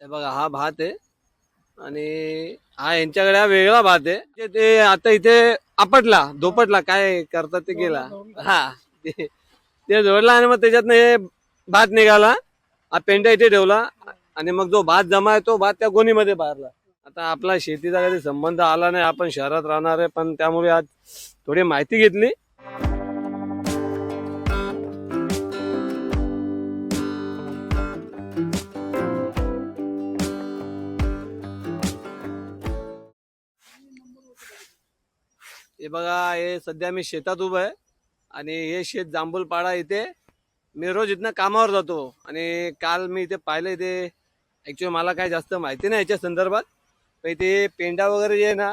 हे बघा हा भात आहे. आणि हा यांच्याकडे हा वेगळा भात आहे. ते ते आता इथे आपटला धोपटला काय करतात ते गेला. हा. ते ते जोडला आणि मग त्याच्यातनं हे भात निघाला. हा पेंडा इथे ठेवला. आणि मग जो भात जमा आहे तो भात त्या गोणीमध्ये बाहेरला आता आपला शेतीचा कधी संबंध आला नाही. आपण शहरात राहणार आहे पण त्यामुळे आज थोडी माहिती घेतली. हे बघा हे सध्या मी शेतात उभं आहे आणि हे शेत जांभूलपाडा इथे. मी रोज इथनं कामावर जातो आणि काल मी इथे पाहिलं इथे ॲक्च्युली मला काय जास्त माहिती नाही याच्या संदर्भात. पण इथे पेंडा वगैरे जे ना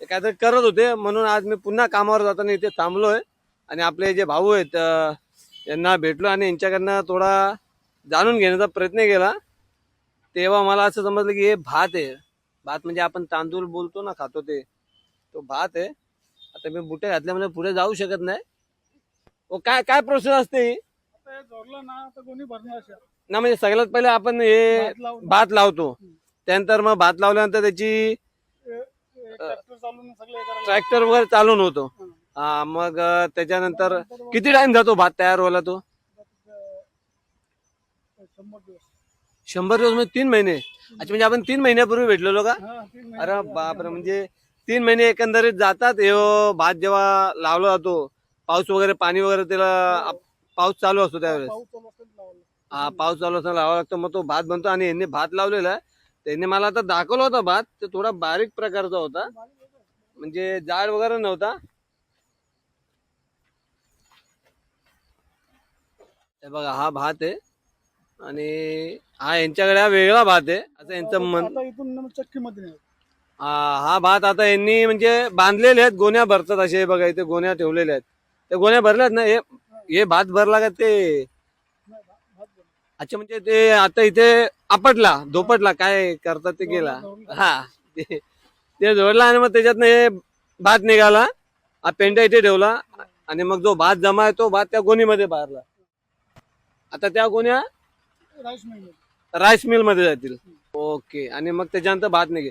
ते काहीतरी करत होते. म्हणून आज मी पुन्हा कामावर जाताना इथे थांबलो आहे आणि आपले जे भाऊ आहेत यांना भेटलो आणि यांच्याकडनं थोडा जाणून घेण्याचा प्रयत्न केला. तेव्हा मला असं समजलं की हे भात आहे. भात म्हणजे आपण तांदूळ बोलतो ना खातो ते. तो भात आहे. आता मी बुटे घातल्यामुळे पुढे जाऊ शकत नाही. ओ काय काय प्रोसेस असते ही? आता हे जोडलं ना तर कोणी भरणार अशा? ना म्हणजे सगळ्यात पहिले आपण हे भात लावून. भात लावतो. त्यानंतर मग भात लावल्यानंतर त्याची ट्रॅक्टर चालून सगळे हे करायला ट्रॅक्टर वगैरे चालून होतो. हं. हा मग अं, त्याच्यानंतर किती टाइम जातो भात तयार व्हायला तो? लागतं, शंभर दिवस. शंभर दिवस म्हणजे तीन महिने. अच्छा म्हणजे आपण तीन महिन्यापूर्वी भेटलेलो का? हा तीन महिने. अरे बापरे म्हणजे तीन महिने एकंदरीत जातात. हे भात जेव्हा लावला जातो पाऊस वगैरे पाणी वगैरे त्याला आप- पाऊस चालू असतो त्यावेळेस. हा पाऊस चालू असताना लावावा लागतो. मग तो भात बनतो आणि यांनी भात लावलेला आहे. त्यांनी मला आता दाखवला होता भात. ते थोडा बारीक प्रकारचा होता. म्हणजे जाड वगैरे नव्हता. हे बघा हा भात आहे. आणि हा यांच्याकडे हा वेगळा भात आहे. असं यांचं मन आता हा हा भात आता यांनी म्हणजे बांधलेले आहेत गोण्या भरतात असे बघा इथे गोण्या ठेवलेल्या आहेत त्या गोण्या भरल्यात ना हे हे भात भरला का ते. अच्छा म्हणजे ते आता इथे आपटला धोपटला काय करतात ते गेला. हा ते जोडला आणि मग त्याच्यातनं हे भात निघाला हा पेंडा इथे ठेवला आणि मग जो भात जमा आहे तो भात त्या गोणीमध्ये बाहेरला आता त्या गोण्या राईस मिल राईस मिलमध्ये जातील ओके आणि मग त्याच्यानंतर भात निघेल.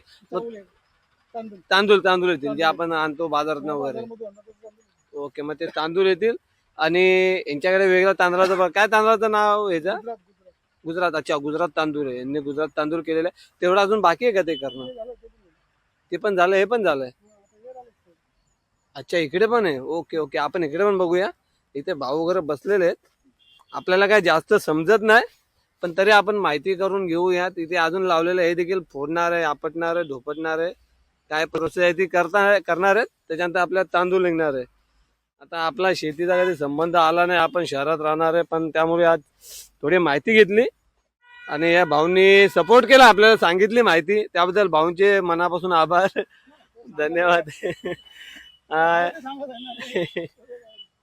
तांदूळ. तांदूळ तांदूळ येतील जे आपण आणतो बाजारात वगैरे. तर तांदूळ. ओके मग ते तांदूळ येतील आणि यांच्याकडे वेगळा तांदळाचं काय तांदळाचं नाव ह्याचं गुजरात अच्छा गुजरात तांदूळ आहे. यांनी गुजरात तांदूळ केलेलं आहे. तेवढं अजून बाकी आहे का ते करणं? हे ते पण झालं. हे पण झालंय हा, हे. अच्छा इकडे पण आहे. ओके ओके आपण इकडे पण बघूया. इथे भाऊ वगैरे बसलेले आहेत. आपल्याला काय जास्त समजत नाही पण तरी आपण माहिती करून घेऊया तिथे अजून लावलेलं हे देखील. फोडणार आहे आपटणार आहे धोपटणार आहे. काय प्रोसेस आहे ती करता करणार आहेत. त्याच्यानंतर आपल्या तांदूळ निघणार आहे. आता आपला शेतीचा कधी संबंध आला नाही. आपण शहरात राहणार आहे. पण त्यामुळे आज थोडी माहिती घेतली. आणि या भाऊंनी सपोर्ट केला. आपल्याला सांगितली माहिती. त्याबद्दल भाऊंचे मनापासून आभार. धन्यवाद.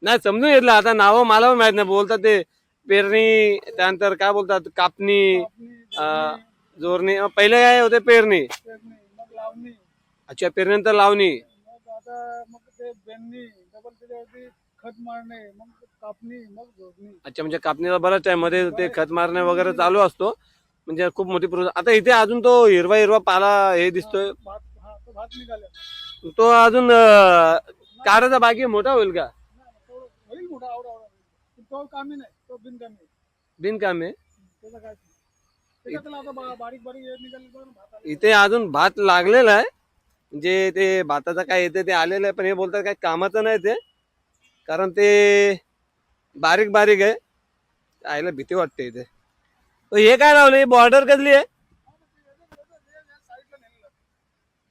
नाही समजून घेतलं. आता नावं मला माहीत नाही. बोलतात ते पेरणी त्यानंतर काय बोलतात? कापणी जोरणी. पहिले काय होते? पेरणी. अच्छा पेरणीनंतर लावणी. मग आता मग ते बेंडणी डबल त्याच्यावरती खत मारणे मग कापणी मग झोडणी अच्छा म्हणजे कापणीला बराच टाइममध्ये ते खत मारणे वगैरे चालू असतो. म्हणजे खूप मोठी प्रोसेस. आता इथे अजून तो हिरवा हिरवा पाला हे दिसतोय. भात हा तो भात निघाला तो अजून काढायचा बाकी मोठा होईल का? तो होईल मोठा आवडा आवडा. पण तो कामी नाही तो बिनकामी आहे. बिनकामे त्याचा काय? त्याच्यातला आता बा- बारीक बारीक हे निघाले बघ ना भाताला इथे अजून भात लागलेला आहे. म्हणजे ते भाताचं काय येते ते आलेलं आहे पण हे बोलतात काय कामाचं नाही ते. कारण ते बारीक बारीक आहे. आयला भीती वाटते इथे. हे काय लावलं बॉर्डर कसली आहे?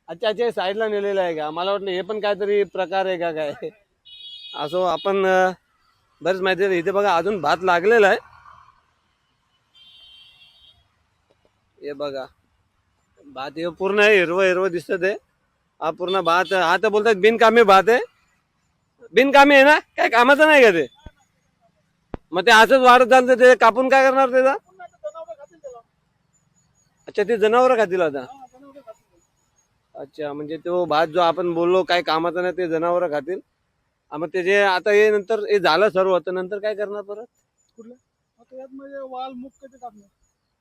अच्छा अच्छा साईडला नेलेलं आहे का? मला वाटलं हे पण काहीतरी प्रकार आहे का काय? असो आपण अं, बरेच माहिती आहे. इथे बघा अजून भात लागलेला आहे. हे बघा. भात हे पूर्ण आहे हिरवं हिरवं दिसत आहे हा पूर्ण भात हा। तर बोलतात बिनकामी भात आहे बिनकामी आहे ना? काय कामाचं नाही का ते? मग ते असंच वाढत चालतं ते कापून काय करणार त्याचा अच्छा ते जनावर खातील आता. अच्छा म्हणजे तो भात जो आपण बोललो काय कामाचा नाही ते जनावर खातील. हा, मग ते जे आता हे नंतर हे झालं सर्व तर नंतर काय करणार परत? कुठलं? आता यात म्हणजे वाल मुख ते कापणार?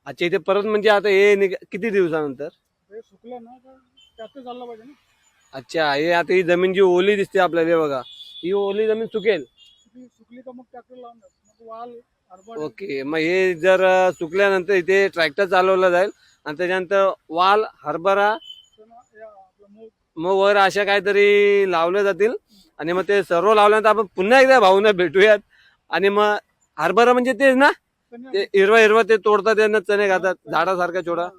अच्छा इथे परत म्हणजे आता हे निघ- किती दिवसानंतर? हे सुकलं ना तर चालला पाहिजे ना. अच्छा हे आता ही जमीन जी ओली दिसते आपल्याला हे बघा. ही ओली जमीन सुकेल. सुकली सुकली का मग ट्रॅक्टर लावून द्या मग वाल हरभरा. ओके मग हे जर अं, सुकल्यानंतर इथे ट्रॅक्टर चालवला जाईल. आणि त्याच्यानंतर वाल हरभरा चणा, या आपलं मूग. मग वर अशा काहीतरी लावल्या जातील. आणि मग ते सर्व लावल्यानंतर आपण पुन्हा एकदा भाऊना भेटूयात. आणि मग हरभरा म्हणजे तेच ना? चणे. ते हिरवं हिरवं ते तोडतात त्यांना चणे खातात. झाडासारखा छोटं-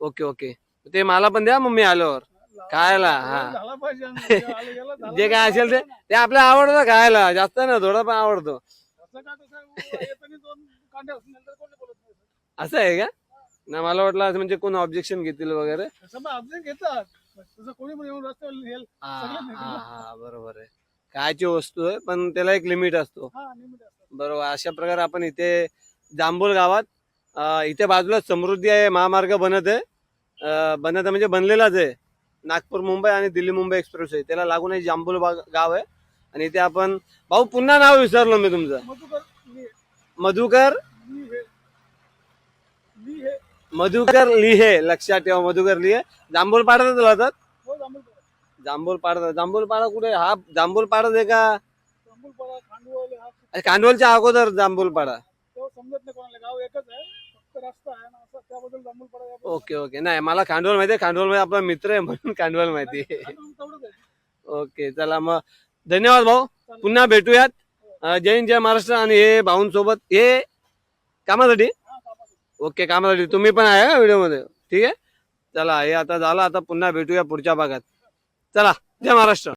ओके ओके. ते मला पण द्या मग मी आल्यावर. खायला, हा. झाला पाहिजे आणि जे आलं गेलं झालं जे काय. असेल ते ते आपल्याला आवडतं खायला जास्त ना थोडं पण आवडतो. असं का तसं येताना दोन कांदे असतील नंतर कोणी बोलत नाही सर. असं आहे का? ना मला वाटलं असं म्हणजे कोण ऑब्जेक्शन घेतील वगैरे. तसं मग अपडेट घेतात. तसं कोणी पण येऊन रस्त्यावर येईल हा सगळं नाही हा, हा, बरोबर आहे. कायची वस्तू आहे पण त्याला एक लिमिट असतो. हा असतात बरोबर अशा प्रकारे आपण इथे जांभूळ गावात अं, इथे बाजूला समृद्धी आहे महामार्ग बनत आहे. अं, बनत आहे म्हणजे बनलेलाच आहे. नागपूर मुंबई आणि दिल्ली मुंबई एक्सप्रेस आहे. त्याला लागून जांभूळ बाग गाव आहे. आणि इथे आपण भाऊ पुन्हा नाव विसरलो मी तुमचं. मधुकर मधुकर हे हे लिहे लक्षात ठेवा मधुकर लिहे. जांभूळ पाड्यातच राहतात हो जांभूळपाडा जांभूळ पाडा जांभूळ पाडा कुठे? हा जांभूळ पाडाच आहे का? हा अरे, कांडवलच्या अगोदर जांभूळ पाडा तो समजत नाही कोणाला गाव एकच आहे फक्त रस्ता आहे ना असं त्याबद्दल जांभूळपाडा याबद्दल ओके ओके. नाही मला खांडवल माहिती आहे खांडवलमध्ये आपला मित्र आहे म्हणून खांडवल माहिती. आहे. ओके चला मग. धन्यवाद भाऊ. पुन्हा भेटूयात. अं, जय हिंद जय महाराष्ट्र आणि हे भाऊंसोबत हे कामासाठी. ओके कामासाठी. तुम्ही पण आहे का व्हिडिओमध्ये? ठीक आहे? चला हे आता झालं. आता पुन्हा भेटूया पुढच्या भागात. चला जय महाराष्ट्र.